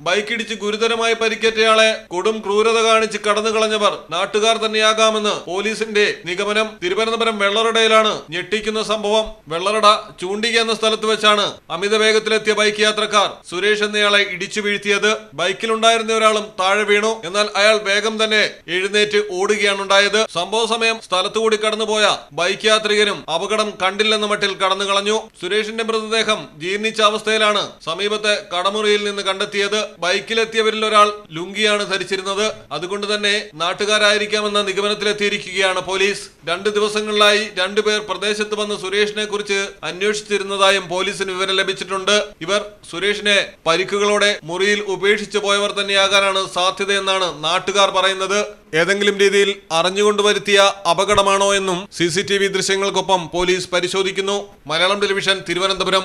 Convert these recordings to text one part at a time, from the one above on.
ബൈക്കിടിച്ച് ഗുരുതരമായി പരിക്കേറ്റയാളെ കൊടും ക്രൂരത കാണിച്ച് കടന്നു കളഞ്ഞവർ നാട്ടുകാർ തന്നെയാകാമെന്ന് പോലീസിന്റെ നിഗമനം തിരുവനന്തപുരം വെള്ളറടയിലാണ് ഞെട്ടിക്കുന്ന സംഭവം. വെള്ളറട ചൂണ്ടിക എന്ന സ്ഥലത്ത് വെച്ചാണ് അമിത വേഗത്തിലെത്തിയ ബൈക്ക് യാത്രക്കാർ സുരേഷ് എന്നയാളെ ഇടിച്ചു വീഴ്ത്തിയത്. ബൈക്കിലുണ്ടായിരുന്ന ഒരാളും താഴെ വീണു. എന്നാൽ അയാൾ വേഗം തന്നെ എഴുന്നേറ്റ് ഓടുകയാണ് ഉണ്ടായത് സംഭവ സമയം സ്ഥലത്തുകൂടി കടന്നുപോയ ബൈക്ക് യാത്രികനും അപകടം കണ്ടില്ലെന്ന മട്ടിൽ കടന്നു കളഞ്ഞു സുരേഷിന്റെ മൃതദേഹം ജീർണിച്ച അവസ്ഥയിലാണ് സമീപത്തെ കടമുറിയിൽ നിന്ന് കണ്ടെത്തിയത്. ബൈക്കിലെത്തിയവരിൽ ഒരാൾ ലുങ്കിയാണ് ധരിച്ചിരുന്നത്. അതുകൊണ്ട് തന്നെ നാട്ടുകാരായിരിക്കാമെന്ന നിഗമനത്തിലെത്തിയിരിക്കുകയാണ് പോലീസ്. രണ്ട് ദിവസങ്ങളിലായി രണ്ടുപേർ പ്രദേശത്ത് വന്ന് സുരേഷിനെ കുറിച്ച് അന്വേഷിച്ചിരുന്നതായും പോലീസിന് വിവരം ലഭിച്ചിട്ടുണ്ട്. ഇവർ സുരേഷിനെ പരിക്കുകളോടെ മുറിയിൽ ഉപേക്ഷിച്ചു പോയവർ തന്നെയാകാനാണ് സാധ്യതയെന്നാണ് നാട്ടുകാർ പറയുന്നത്. ഏതെങ്കിലും രീതിയിൽ അറിഞ്ഞുകൊണ്ട് വരുത്തിയ അപകടമാണോ എന്നും സി സി ടി വി ദൃശ്യങ്ങൾക്കൊപ്പം പോലീസ് പരിശോധിക്കുന്നു. Malayalam television Thiruvananthapuram.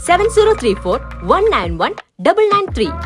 seven zero three four one nine one double nine three